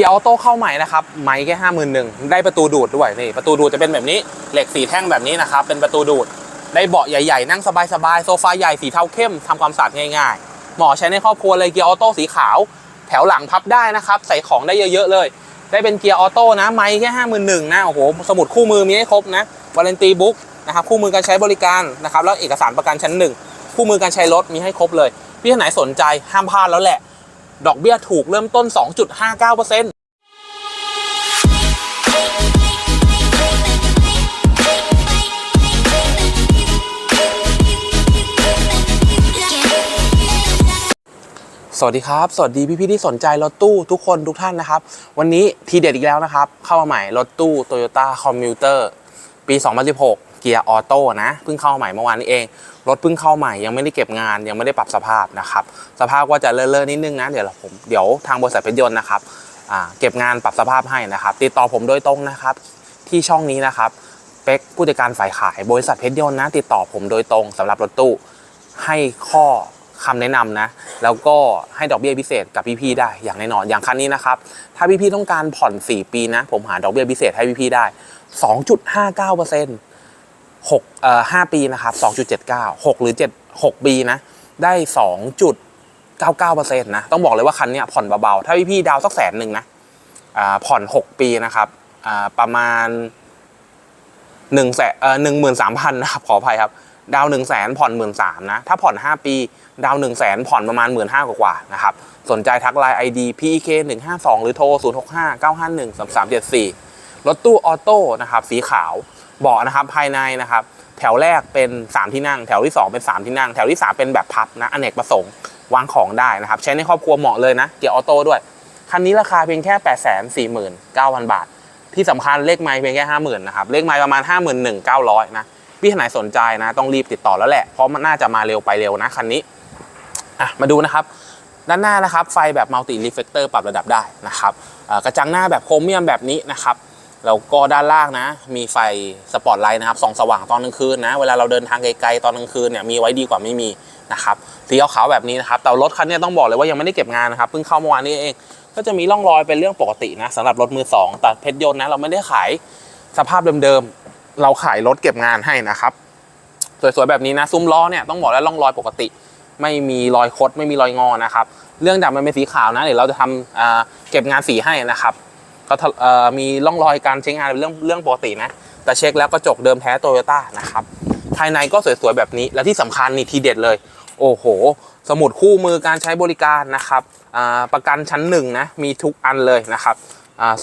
คียร์ออโต้เข้าใหม่นะครับไม่แค่ห้าหมื่นหนึ่งได้ประตูดูดด้วยนี่ประตูดูดจะเป็นแบบนี้เหล็กสีแท่งแบบนี้นะครับเป็นประตูดูดได้เบาะใหญ่ๆ นั่งสบายๆโซฟาใหญ่สีเทาเข้มทำความสะอาดง่ายๆเหมาะใช้ในครอบครัวเลยเกียร์ออโต้สีขาว แถวหลังพับได้นะครับใส่ของได้เยอะๆเลย ได้เป็นเกียร์ออโต้นะไม่แค่ห้าหมื่นหนึ่งนะโอ้โหสมุดคู่มือมีให้ครบนะวาเลนตีบุ๊กนะครับคู่มือการใช้บริการนะครับแล้วเอกสารประกันชั้นหนึ่งคู่มือการใช้รถมีให้ครบเลยพี่ท่านไหนสนใจห้ามพลาดแล้วแหละ ดอกเบี้ยถูกเริ่มต้น 2.59%สวัสดีครับ สวัสดีพี่ๆที่สนใจรถตู้ทุกคนทุกท่านนะครับ วันนี้ทีเด็ดอีกแล้วนะครับ เข้ามาใหม่รถตู้ Toyota Commuter ปี 2016 เกียร์ออโต้นะเพิ่งเข้าใหม่เมื่อวานนี้เอง รถเพิ่งเข้าใหม่ยังไม่ได้เก็บงานยังไม่ได้ปรับสภาพนะครับ สภาพก็จะเลอะๆนิดนึงนะเดี๋ยวผมเดี๋ยวทางบริษัทเพชรยนต์นะครับเก็บงานปรับสภาพให้นะครับ ติดต่อผมโดยตรงนะครับ ที่ช่องนี้นะครับเป็กผู้จัดการฝ่ายขายบริษัทเพชรยนต์นะ ติดต่อผมโดยตรงสำหรับรถตู้ให้ข้อคำแนะนำนะ แล้วก็ให้ดอกเบี้ยพิเศษกับพี่ๆได้อย่างแน่นอนอย่างคันนี้นะครับ ถ้าพี่ๆต้องการผ่อน 4 ปีนะ ผมหาดอกเบี้ยพิเศษให้พี่ๆได้ 2.59% 6เอ่อ5ปีนะครับ2.79 6 หรือ 7 6 ปีนะ ได้ 2.99%นะ ต้องบอกเลยว่าคันนี้ผ่อนเบาๆ ถ้าพี่ๆดาวสักแสนหนึ่งนะอ่าผ่อน 6 ปีนะครับอ่าประมาณหนึ่งแสนเอ่อหนึ่งหมื่นสามพันนะครับขออภัยครับ ดาวหนึ่งแสนผ่อนหมื่นสามนะ ถ้าผ่อน 5 ปี ดาวหนึ่งแสนผ่อนประมาณหมื่นห้ากว่าๆนะครับ สนใจทักไลน์ ID PK 1 5 2หรือโทร 0 6 5 9 5 1 3 3 7 4 รถตู้ออโต้นะครับสีขาว เบาะนะครับภายในนะครับ แถวแรกเป็น 3 ที่นั่ง แถวที่ 2 เป็น 3 ที่นั่ง แถวที่ 3 เป็นแบบพับนะอเนกประสงค์วางของได้นะครับ ใช้ในครอบครัวเหมาะเลยนะ เกียร์ออโต้ด้วย คันนี้ราคาเพียงแค่ 8 4 9 0 0 0 บาท ที่สำคัญเลขไม้เพียงแค่ห้าหมื่นนะครับเลขไม้ประมาณห้าหมื่นหนึ่งเก้าร้อยนะพี่ท่านไหนสนใจนะ ต้องรีบติดต่อแล้วแหละ เพราะมันน่าจะมาเร็วไปเร็วนะคันนี้อะมาดูนะครับ ด้านหน้านะครับ ไฟแบบมัลติรีเฟกเตอร์ปรับระดับได้นะครับกระจังหน้าแบบโครเมียมแบบนี้นะครับ แล้วก็ด้านล่างนะ มีไฟสปอตไลท์นะครับส่องสว่างตอนกลางคืนนะ เวลาเราเดินทางไกลๆตอนกลางคืนเนี่ยมีไว้ดีกว่าไม่มีนะครับสีขาวๆแบบนี้นะครับแต่รถคันนี้ต้องบอกเลยว่ายังไม่ได้เก็บงานนะครับเพิ่งเข้าเมื่อวานนี้เอง ก็จะมีร่องรอยเป็นเรื่องปกตินะสำหรับรถมือสองแต่เพชรยนต์นะเราไม่ได้ขายสภาพเดิมๆเราขายรถเก็บงานให้นะครับสวยๆแบบนี้นะซุ้มล้อเนี่ยต้องบอกแล้วร่องรอยปกติ ไม่มีรอยคดไม่มีรอยงอนะครับเรื่องจากมันเป็นสีขาวนะเดี๋ยวเราจะทำเก็บงานสีให้นะครับ ก็มีร่องรอยการใช้งานเป็นเรื่องเรื่องปกตินะ แต่เช็คแล้วกระจกเดิมแท้โตโยต้านะครับ ภายในก็สวยๆแบบนี้ และที่สำคัญนี่ทีเด็ดเลย โอ้โห สมุดคู่มือการใช้บริการนะครับประกันชั้นหนึ่งนะ มีทุกอันเลยนะครับ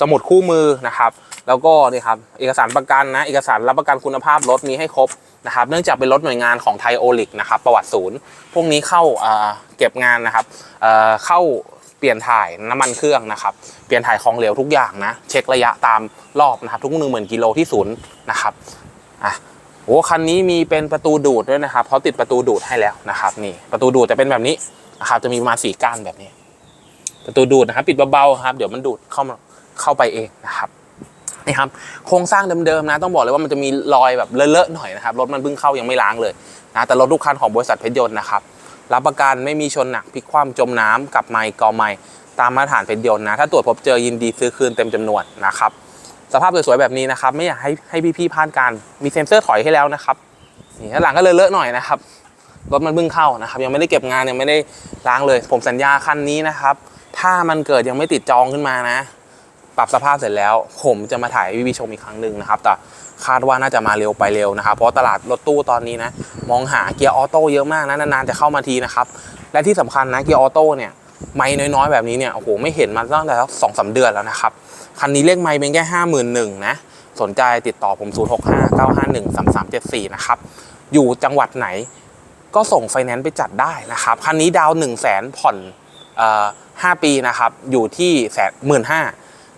สมุดคู่มือนะครับ แล้วก็นี่ครับเอกสารประกันนะ เอกสารรับประกันคุณภาพรถมีให้ครบนะครับ เนื่องจากเป็นรถหน่วยงานของไทยโอลิกนะครับ ประวัติศูนย์ พวกนี้เข้าเก็บงานนะครับเข้า เปลี่ยนถ่ายน้ำมันเครื่องนะครับ เปลี่ยนถ่ายของเหลวทุกอย่างนะ เช็คระยะตามรอบนะครับ ทุกหนึ่งหมื่นกิโลที่ศูนย์นะครับ อะโอ้คันนี้มีเป็นประตูดูดด้วยนะครับเขาติดประตูดูดให้แล้วนะครับ นี่ประตูดูดจะเป็นแบบนี้นะครับ จะมีประมาณสี่ก้านแบบนี้ ประตูดูดนะครับ ปิดเบาๆครับ เดี๋ยวมันดูดเข้ามาเข้าไปเองนะครับนี่ครับโครงสร้างเดิมๆนะ ต้องบอกเลยว่ามันจะมีรอยแบบเลอะๆหน่อยนะครับรถมันเพิ่งเข้ายังไม่ล้างเลยนะแต่รถทุกคันของบริษัทเพชรยนต์นะครับ รับประกันไม่มีชนหนักพลิกคว่ำจมน้ำกับไมค์กอไมค์ตามมาตรฐานเพชรยนต์นะ ถ้าตรวจพบเจอยินดีซื้อคืนเต็มจำนวนนะครับ สภาพสวยๆแบบนี้นะครับ ไม่อยากให้ให้พี่ๆพลาดการมีเซ็นเซอร์ถอยให้แล้วนะครับนี่ข้างหลังก็เลอะๆหน่อยนะครับรถมันเพิ่งเข้านะครับ ยังไม่ได้เก็บงานยังไม่ได้ล้างเลย ผมสัญญาคันนี้นะครับ ถ้ามันเกิดยังไม่ติดจองขึ้นมานะ ปรับสภาพเสร็จแล้ว ผมจะมาถ่ายให้พี่ๆชมอีกครั้งหนึ่งนะครับแต่ คาดว่าน่าจะมาเร็วไปเร็วนะครับเพราะตลาดรถตู้ตอนนี้นะมองหาเกียร์ออโต้เยอะมากนะนานๆจะเข้ามาทีนะครับและที่สำคัญนะเกียร์ออโต้เนี่ยไม่น้อยๆแบบนี้เนี่ยโอ้โหไม่เห็นมาตั้งแต่สองสาเดือนแล้วนะครับคันนี้เลขไม่เป็นแค่ห้าหมื่นหนึ่งนะสนใจติดต่อผม 0 6 5 9 5 1 3 3 7 4 นะครับ อยู่จังหวัดไหนก็ส่งไฟแนนซ์ไปจัดได้นะครับ คันนี้ดาว 1 0 0 0 0แสนผ่อนเอ่อ5ปีนะครับ อยู่ที่แสนหมื่นห้า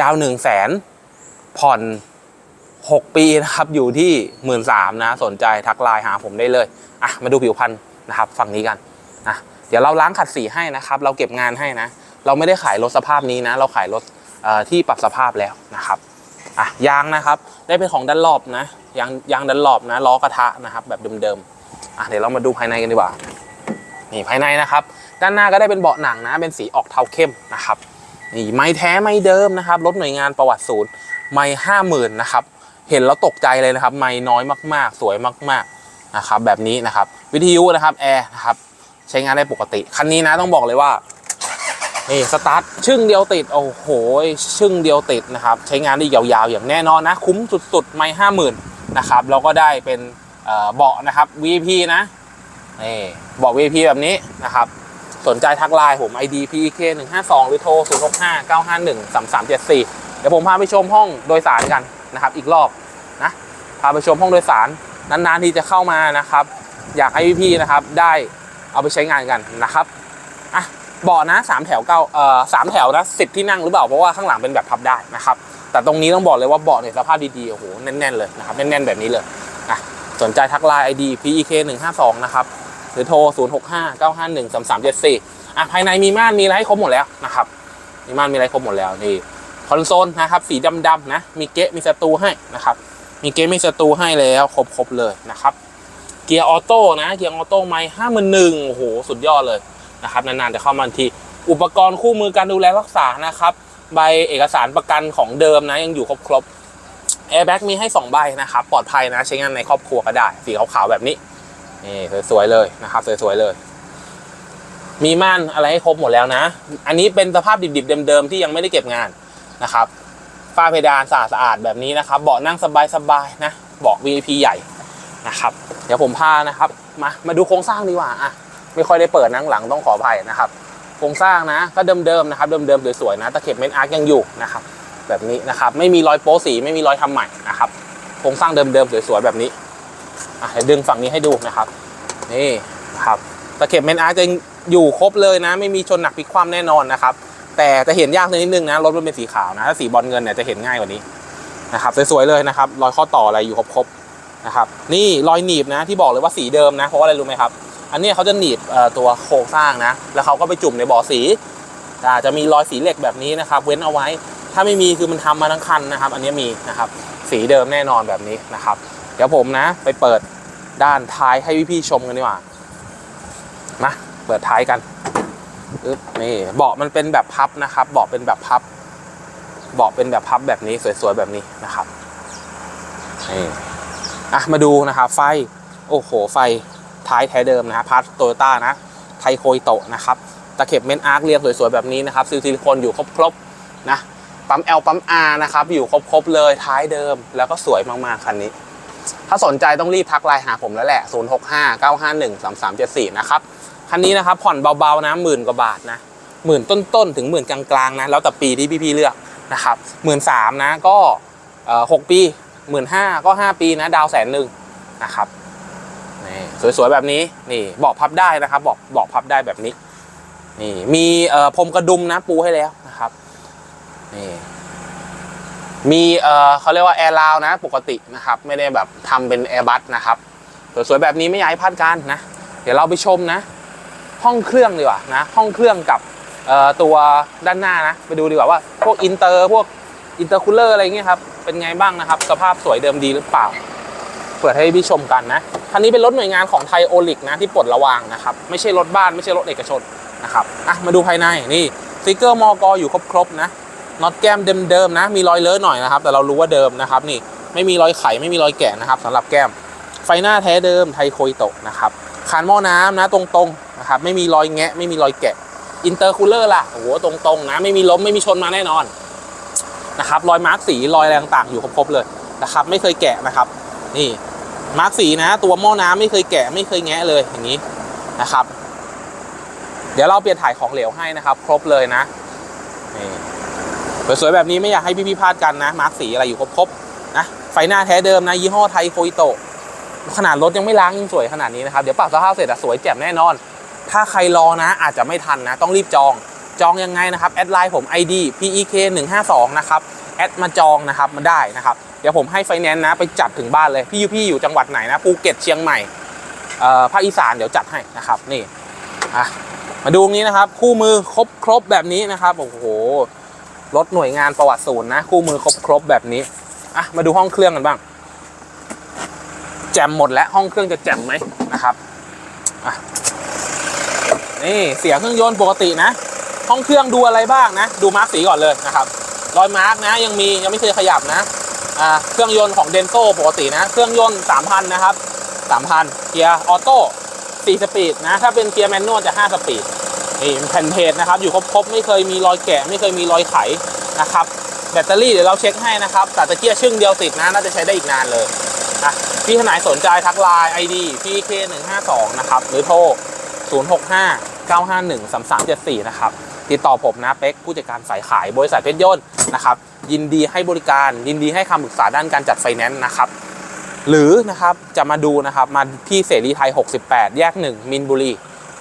ดาว 1 0 0 0 0แสนผ่อน 6 ปีนะครับอยู่ที่หมื่นสามนะสนใจทักไลน์หาผมได้เลยอะมาดูผิวพันธุ์นะครับฝั่งนี้กันนะเดี๋ยวเราล้างขัดสีให้นะครับ เราเก็บงานให้นะ เราไม่ได้ขายรถสภาพนี้นะ เราขายรถที่ปรับสภาพแล้วนะครับอะยางนะครับ ได้เป็นของดันลอบนะยางยางดันลอบนะล้อกระทะนะครับ แบบเดิมๆอะเดี๋ยวเรามาดูภายในกันดีกว่านี่ภายในนะครับ ด้านหน้าก็ได้เป็นเบาะหนังนะ เป็นสีออกเทาเข้มนะครับนี่ไม้แท้ไม้เดิมนะครับรถหน่วยงานประวัติศูนย์ไม้ห้าหมื่นนะครับ เห็นแล้วตกใจเลยนะครับ ไม้น้อยมาก ๆ สวยมากๆนะครับแบบนี้นะครับ วิทยุนะครับแอร์นะครับใช้งานได้ปกติ คันนี้นะต้องบอกเลยว่านี่สตาร์ทชึ่งเดียวติดโอ้โหชึ่งเดียวติดนะครับใช้งานได้ยาวๆ อย่างแน่นอนนะ คุ้มสุดๆ ไม่ห้าหมื่นนะครับแล้วก็ได้เป็นเบาะนะครับ VP นะนี่เบาะ VP แบบนี้นะครับสนใจทักไลน์ผม ID PK 1 5 2หรือโทร 0 6 5 9 5 1 3 3 7 4 เดี๋ยวผมพาไปชมห้องโดยสารกัน นะครับอีกรอบนะพาไปชมห้องโดยสารนานๆที่จะเข้ามานะครับ อยากให้พี่ๆนะครับได้เอาไปใช้งานกันนะครับอะเบาะนะสามแถวเก้าเอ่อสามแถวนะสิบที่นั่งหรือเปล่าเพราะว่าข้างหลังเป็นแบบพับได้นะครับแต่ตรงนี้ต้องบอกเลยว่าเบาะเนี่ยสภาพดีๆโอ้โหแน่นๆเลยนะครับแน่นๆแบบนี้เลยอะสนใจทักไลน์ ID PEK 1 5 2นะครับหรือโทร 0 6 5 9 5 1 3 3 7 4อะภายในมีม่านมีอะไรให้ครบหมดแล้วนะครับมีม่านมีอะไรครบหมดแล้วนี่ คอนโซลนะครับสีดำๆนะมีเกะมีสตูให้นะครับมีเกะมีสตูให้แล้วครบๆเลยนะครับเกียร์ออโต้นะเกียร์ออโต้ไม่ห้าหมื่นหนึ่งโอ้โหสุดยอดเลยนะครับนานๆจะเข้ามาทีอุปกรณ์คู่มือการดูแลรักษานะครับใบเอกสารประกันของเดิมนะยังอยู่ครบๆแอร์แบ็กมีให้2ใบนะครับปลอดภัยนะใช้งานในครอบครัวก็ได้สีขาวๆแบบนี้นี่สวยๆเลยนะครับสวยๆเลย มีม่านอะไรให้ครบหมดแล้วนะ อันนี้เป็นสภาพดิบๆเดิมๆที่ยังไม่ได้เก็บงาน นะครับฝ้าเพดานสะอาดสะอาดแบบนี้นะครับ เบาะนั่งสบายๆนะ เบาะ VIP ใหญ่นะครับ เดี๋ยวผมพานะครับ มา มาดูโครงสร้างดีกว่าอะ ไม่ค่อยได้เปิดนั่งหลังต้องขออภัยนะครับ โครงสร้างนะ ก็เดิมๆนะครับ เดิมๆสวยๆนะ ตะเข็บเมนอาร์คยังอยู่นะครับ แบบนี้นะครับ ไม่มีรอยโป๊สี ไม่มีรอยทำใหม่นะครับ โครงสร้างเดิมๆสวยๆแบบนี้ อะเดี๋ยวดึงฝั่งนี้ให้ดูนะครับ นี่นะครับ ตะเข็บเมนอาร์คจะอยู่ครบเลยนะ ไม่มีชนหนักพลิกคว่ำแน่นอนนะครับ แต่จะเห็นยากนิดนึงนะรถมันเป็นสีขาวนะถ้าสีบอลเงินเนี่ยจะเห็นง่ายกว่านี้นะครับสวยๆเลยนะครับรอยข้อต่ออะไรอยู่ครบๆนะครับนี่รอยหนีบนะที่บอกเลยว่าสีเดิมนะเพราะว่าอะไรรู้ไหมครับ อันนี้เขาจะหนีบเอ่อตัวโครงสร้างนะ แล้วเขาก็ไปจุ่มในบ่อสีอาจะมีรอยสีเหล็กแบบนี้นะครับ เว้นเอาไว้ ถ้าไม่มีคือมันทำมาทั้งคันนะครับ อันนี้มีนะครับสีเดิมแน่นอนแบบนี้นะครับ เดี๋ยวผมนะ ไปเปิดด้านท้ายให้พี่ๆชมกันดีกว่ามาเปิดท้ายกัน อึ๊บนี่เบาะมันเป็นแบบพับนะครับเบาะเป็นแบบพับเบาะเป็นแบบพับแบบนี้สวยๆแบบนี้นะครับนี่อะมาดูนะครับไฟโอ้โหไฟท้ายแท้เดิมนะฮะพาร์ทโตโยต้านะไทโคยโตะนะครับตะเข็บเมนอาร์คเรียงสวยๆแบบนี้นะครับซิลิโคนอยู่ครบๆนะปั๊ม L ปั๊ม R นะครับอยู่ครบๆเลยท้ายเดิม แล้วก็สวยมากๆคันนี้ ถ้าสนใจต้องรีบทักไลน์หาผมแล้วแหละ 0 6 5 9 5 1 3 3 7 4 นะครับ คันนี้นะครับผ่อนเบาๆนะหมื่นกว่าบาทนะหมื่นต้นๆถึงหมื่นกลางๆนะแล้วแต่ปีที่พี่ๆเลือกนะครับหมื่นสามนะก็หกปีหมื่นห้าก็ห้าปีนะดาวแสนหนึ่งนะครับนี่สวยๆแบบนี้นี่เบาะพับได้นะครับเบาะเบาะพับได้แบบนี้นี่มีเอ่อพรมกระดุมนะปูให้แล้วนะครับนี่มีเอ่อเขาเรียกว่าแอร์ลาวนะปกตินะครับไม่ได้แบบทำเป็นแอร์บัสนะครับสวยๆแบบนี้ไม่อยากให้พลาดกันนะเดี๋ยวเราไปชมนะ ห้องเครื่องดีกว่านะห้องเครื่องกับตัวด้านหน้านะไปดูดีกว่าว่าพวกอินเตอร์พวกอินเตอร์คูลเลอร์อะไรเงี้ยครับเป็นไงบ้างนะครับ สภาพสวยเดิมดีหรือเปล่า เปิดให้พี่ชมกันนะคันนี้เป็นรถหน่วยงานของไทยโอลิกนะที่ปลดระวางนะครับไม่ใช่รถบ้านไม่ใช่รถเอกชนนะครับอะมาดูภายในนี่สติกเกอร์มอกอยู่ครบๆนะน็อตแก้มเดิมๆนะ มีรอยเลอะหน่อยนะครับ แต่เรารู้ว่าเดิมนะครับ นี่ไม่มีรอยไขไม่มีรอยแกะนะครับสำหรับแก้ม ไฟหน้าแท้เดิมไทโคยโตะนะครับคานหม้อน้ำนะตรง นะครับไม่มีรอยแงะ ไม่มีรอยแกะอินเตอร์คูลเลอร์ล่ะโอ้โหตรงๆนะไม่มีล้มไม่มีชนมาแน่นอนนะครับรอยมาร์กสีรอยอะไรต่างๆอยู่ครบๆเลยนะครับไม่เคยแกะนะครับ นี่มาร์กสีนะ ตัวหม้อน้ำไม่เคยแกะไม่เคยแงะเลยอย่างนี้นะครับ เดี๋ยวเราเปลี่ยนถ่ายของเหลวให้นะครับ ครบเลยนะนี่สวยๆแบบนี้ไม่อยากให้พี่ๆพลาดกันนะ มาร์กสีอะไรอยู่ครบๆนะไฟหน้าแท้เดิมนะ ยี่ห้อไทยโคยโตขนาดรถยังไม่ล้างยังสวยขนาดนี้นะครับ เดี๋ยวปรับสภาพเสร็จอะสวยแจ่มแน่นอน ถ้าใครรอนะ อาจจะไม่ทันนะ ต้องรีบจอง จองยังไงนะครับ แอดไลน์ผม ID PEK 1 5 2นะครับ แอดมาจองนะครับมาได้นะครับ เดี๋ยวผมให้ไฟแนนซ์นะ ไปจัดถึงบ้านเลย พี่ยูพี่อยู่จังหวัดไหนนะ ภูเก็ต เชียงใหม่เอ่อภาคอีสาน เดี๋ยวจัดให้นะครับ นี่อะมาดูงนี้นะครับ คู่มือครบครบแบบนี้นะครับ โอ้โห รถหน่วยงานประวัติศูนย์นะ คู่มือครบครบแบบนี้ อะ มาดูห้องเครื่องกันบ้าง แจมหมดแล้ว ห้องเครื่องจะแจมไหมนะครับ อะ นี่เสียงเครื่องยนต์ปกตินะ ห้องเครื่องดูอะไรบ้างนะ ดูมาร์กสีก่อนเลยนะครับรอยมาร์กนะยังมียังไม่เคยขยับนะอ่าเครื่องยนต์ของเดนโซปกตินะ เครื่องยนต์3,000นะครับ3,000เกียร์ออโต้4สปีดนะถ้าเป็นเกียร์แมนนวลจะ5สปีดนี่แผ่นเพจนะครับอยู่ครบๆไม่เคยมีรอยแกะไม่เคยมีรอยไขนะครับแบตเตอรี่เดี๋ยวเราเช็คให้นะครับแต่ตะเกียร์ชึ่งเดียวติดนะน่าจะใช้ได้อีกนานเลยอะพี่ขนายสนใจทักไลน์ ID PK152 นะครับหรือโทร065 951 3374 นะครับ ติดต่อผมนะ เป็กผู้จัดการสายขายบริษัทเพชรยนต์นะครับ ยินดีให้บริการ ยินดีให้คำปรึกษาด้านการจัดไฟแนนซ์นะครับ หรือนะครับจะมาดูนะครับ มาที่เสรีไทย 68 แยก 1 มินบุรี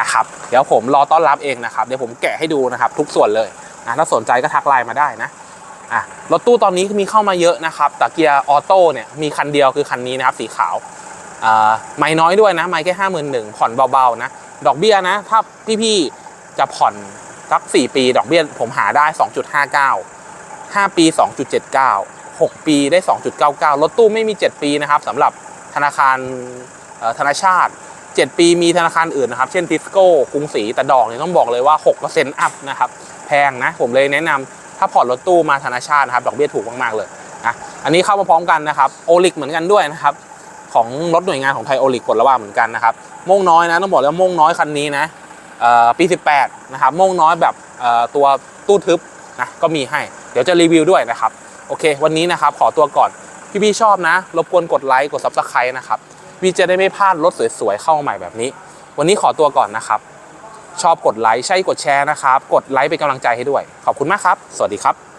นะครับ เดี๋ยวผมรอต้อนรับเองนะครับ เดี๋ยวผมแกะให้ดูนะครับ ทุกส่วนเลยนะถ้าสนใจก็ทักไลน์มาได้นะอะรถตู้ตอนนี้มีเข้ามาเยอะนะครับแต่เกียร์ออโต้เนี่ยมีคันเดียวคือคันนี้นะครับสีขาวอ่าไม่น้อยด้วยนะไม่แค่ห้าหมื่นหนึ่งผ่อนเบาๆนะ ดอกเบี้ยนะ ถ้าพี่ๆจะผ่อนสัก 4 ปี ดอกเบี้ยผมหาได้ 2.59 5 ปี 2.79 6 ปีได้ 2.99 รถตู้ไม่มี 7 ปีนะครับสำหรับธนาคารธนาชาติ 7 ปีมีธนาคารอื่นนะครับ เช่นทิสโก้กรุงศรีแต่ดอกเนี่ยต้องบอกเลยว่า 6%อัพนะครับ แพงนะ ผมเลยแนะนำถ้าผ่อนรถตู้มาธนาชาตินะครับ ดอกเบี้ยถูกมาก ๆ เลยนะอันนี้เข้ามาพร้อมกันนะครับโอลิกเหมือนกันด้วยนะครับ ของรถหน่วยงานของไทยโอลิกกดระว่าเหมือนกันนะครับ โม่งน้อยนะต้องบอกเลยว่าโม่งน้อยคันนี้นะปี 18 นะครับโม่งน้อยแบบตัวตู้ทึบนะก็มีให้ เดี๋ยวจะรีวิวด้วยนะครับ โอเค วันนี้นะครับขอตัวก่อน พี่พี่ๆชอบนะ รบกวนกดไลค์กด Subscribe นะครับพี่จะได้ไม่พลาดรถสวยๆ เข้ามาใหม่แบบนี้ วันนี้ขอตัวก่อนนะครับ ชอบกดไลค์ใช่กดแชร์นะครับ กดไลค์เป็นกำลังใจให้ด้วย ขอบคุณมากครับ สวัสดีครับ